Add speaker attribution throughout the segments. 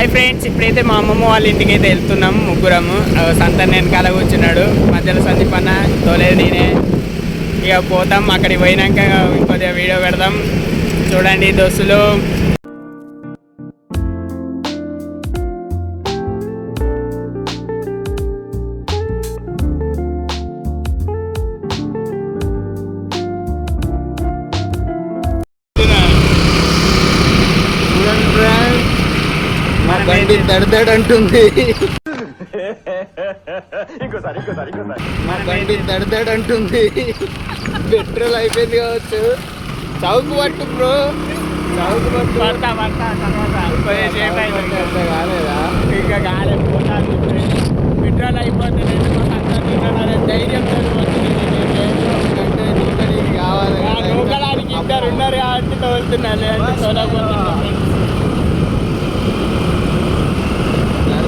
Speaker 1: Hi friends ఇప్పుడైతే మా అమ్మమ్మ వాళ్ళ ఇంటికి అయితే వెళ్తున్నాం ముగ్గురము. ఆ, సంతన్ వెనకాల కూర్చున్నాడు. మధ్యలో సందీప్ అన్న తోలేదు నేనే. ఇక పోతాం అక్కడికి పోయినాక ఇంకొద్దిగా వీడియో పెడదాం. చూడండి దోస్తులు.
Speaker 2: బండి దడదడ అంటుంది. మా బండి దడదడ అంటుంది. పెట్రోల్ అయిపోయింది కావచ్చు. చౌక్ పట్టు బ్రో చౌక్ పట్టు.
Speaker 1: పడతా పడతా
Speaker 2: కాలేదా?
Speaker 1: ఇంకా పోతాను. పెట్రోల్ అయిపోతే నేను మా సంతోష్ తిన్నాను ధైర్యం
Speaker 2: కావాలి
Speaker 1: ఇద్దరు ఉన్నారు కాబట్టి తోలుతున్నాను అంటే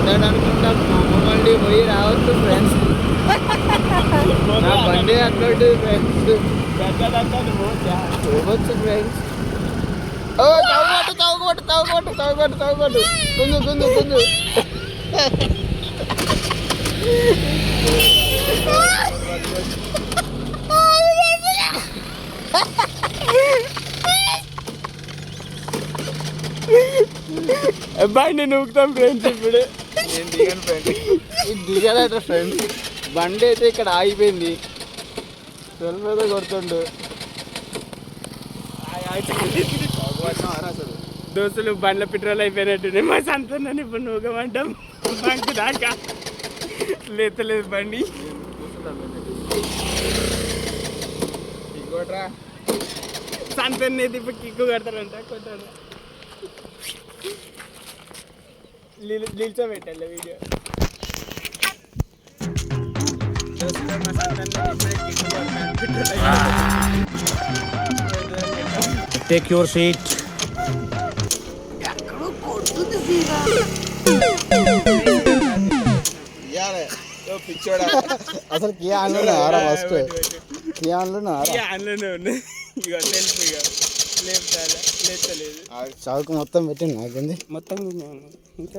Speaker 2: దడదడ అనుకుంటా మా అమ్మ బండి పోయి రావచ్చు ఫ్రెండ్స్ నా బండి అట్లాంటి ఫ్రెండ్స్ పోవచ్చు ఫ్రెండ్స్ ఓ తవ్వుకోట్టు తవ్వుకోట్టు తవ్వుకోట్టు తవ్వుకోట్టు తవ్వుకోట్టు. గుంజు గుంజు గుంజు.
Speaker 1: బండి నూకుతాం ఫ్రెండ్స్ ఇప్పుడు.
Speaker 2: నేను దిగాను ఫ్రెండ్ ఇది దిగాడట ఫ్రెండ్స్ బండి అయితే ఇక్కడ ఆగిపోయింది. సెల్ మీద కొడుతుండు.
Speaker 1: దోస్తులు బండ్ల పెట్రోల్ అయిపోయినట్టు మా సంతాన్ని ఇప్పుడు నూకమంటాం బంక్ దాకా. లేతలేదు బండి. అయితే ఇప్పుడు కిక్కు కడతారంట కొట్టారు నిల్చోబెట్టాలి వీడియో దోస్తులు మా సంతాన్ని ఇప్పుడే కిక్కు కొడతాను పెట్రోల్ అయిపోయింది.
Speaker 3: Take your seat.
Speaker 2: ఇయ్యాలే. ఓ పిచ్చోడా. అసలు కియా ఆన్లో ఆరా ఫస్ట్? కియా ఆన్లో ఆరా?
Speaker 1: అందులోనే ఉంది. ఇక తెలుసు ఇక
Speaker 2: చౌక మొత్తం పెట్టింది నాకేంది
Speaker 1: మొత్తం ఇంకా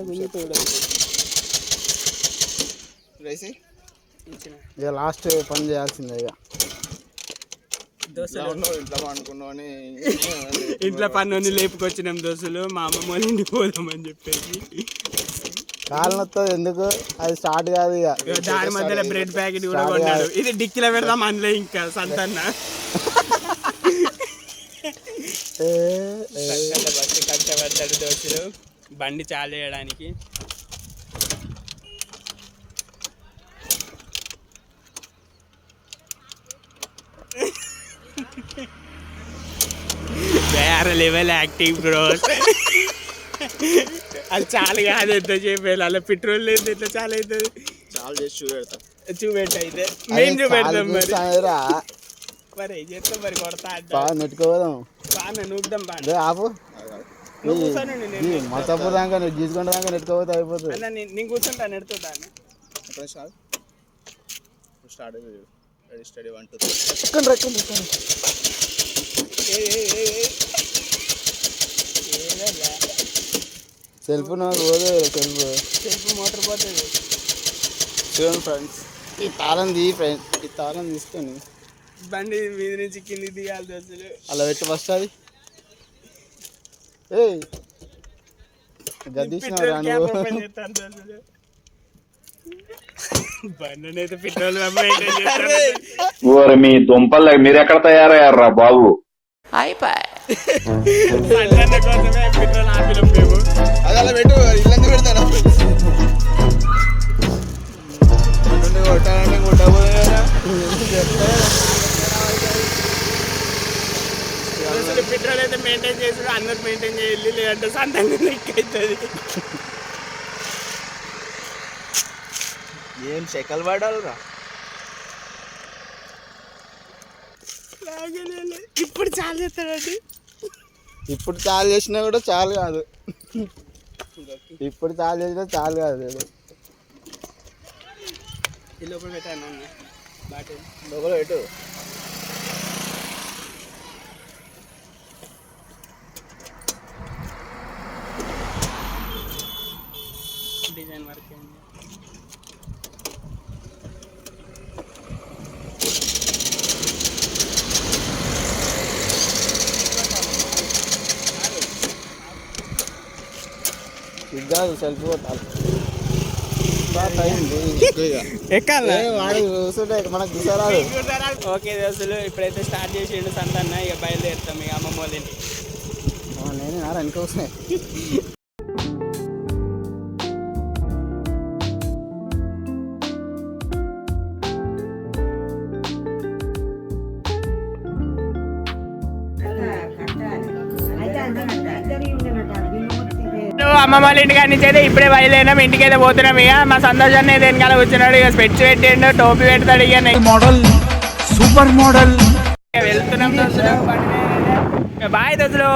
Speaker 2: రేసి? ఇక లాస్ట్ పని చేయాల్సిందే ఇక. ఇంట్లో
Speaker 1: పన్ను లేపుకొచ్చినాం దోశలు. మా అమ్మమ్మ వాళ్ళ ఇంటికి పోదామని చెప్పేసి.
Speaker 2: కాలు నొత్తది ఎందుకు? అది స్టార్ట్ కాదు ఇక.
Speaker 1: దాని మధ్యలో బ్రెడ్ ప్యాకెట్ కూడా కొన్నాడు. ఇది డిక్కిలో పెడదాం అందులో ఇంకా. సంతన్న బస్సు కష్టపడతాడు దోశలు బండి చాలు చేయడానికి వేరే లెవెల్ యాక్టింగ్ బ్రో అది చాలు కాదు ఎంత చెప్పేది? అలా పెట్రోల్ లేదు ఎట్లా చాలా అవుతుంది
Speaker 2: చాలు చేసి చూపెడతా.
Speaker 1: చూపెట్టు అయితే మేము చూపెడతాం మరి. మరి ఏం చేస్తాం మరి? కొడతా
Speaker 2: నెట్టుకోదాం ఆపు. మొత్తపు దాకా నువ్వు గీసుకుంటే దాకా నెట్టుకోపోతే అయిపోతుంది.
Speaker 1: నేను కూర్చుంటా నెడుతుంటాను
Speaker 2: start ready steady one two self నాకు పోదు సెల్ఫ్.
Speaker 1: సెల్ఫ్ మోటార్ పోతుంది.
Speaker 2: చూడండి ఫ్రెండ్స్. ఈ తాళం తీ ఫ్రెండ్స్ ఈ తాళం తీసుకొని
Speaker 1: బండి మీద నుంచి కిందికి దిగాలి అసలు
Speaker 2: అలా పెట్టి ఫస్ట్ అది.
Speaker 1: చేస్తాను
Speaker 4: ఓరి మీ దుంపలు మీరెక్కడ తయారయ్యారా బాబు?
Speaker 2: అది అలా పెట్టు ఇల్లందు పెడతాను.
Speaker 1: మెయింటైన్ చేయాలి లేదంటే సంతంగా లెక్క అవుతుంది
Speaker 2: ఏం చెక్కలు పడాలిరా.
Speaker 1: ఇప్పుడు చాలు చేస్తాడండి.
Speaker 2: ఇప్పుడు చాలు చేసినా కూడా చాలు కాదు. ఇప్పుడు చాలు చేసినా చాలు కాదు
Speaker 1: లోపల పెట్టాను బాటిల్.
Speaker 2: లోపల పెట్టు.
Speaker 1: వర్క్ అయింది
Speaker 2: సెల్ఫీ కొట్టాలి
Speaker 1: ఎక్కాలా?
Speaker 2: మనకు
Speaker 1: ఓకే దోస్తులు ఇప్పుడైతే స్టార్ట్ చేసిండు సంతన్న ఇక బయలుదేరుతాం ఇక అమ్మమ్మ వాళ్ళ ఇంటికి.
Speaker 2: నేను నారా అనుకోసే
Speaker 1: అమ్మమ్మ వాళ్ళ ఇంటికి నుంచి అయితే ఇప్పుడే బయలుదేరినాం. ఇంటికి అయితే పోతున్నాం. ఇక మా సంతోషాన్ని అయితే వెనకాల కూర్చున్నాడు. ఇక స్పెట్స్ పెట్టిండు టోపీ పెడతాడు ఇక
Speaker 3: మోడల్ సూపర్ మోడల్.
Speaker 1: వెళ్తున్నాం బాయ్ దోస్తులు.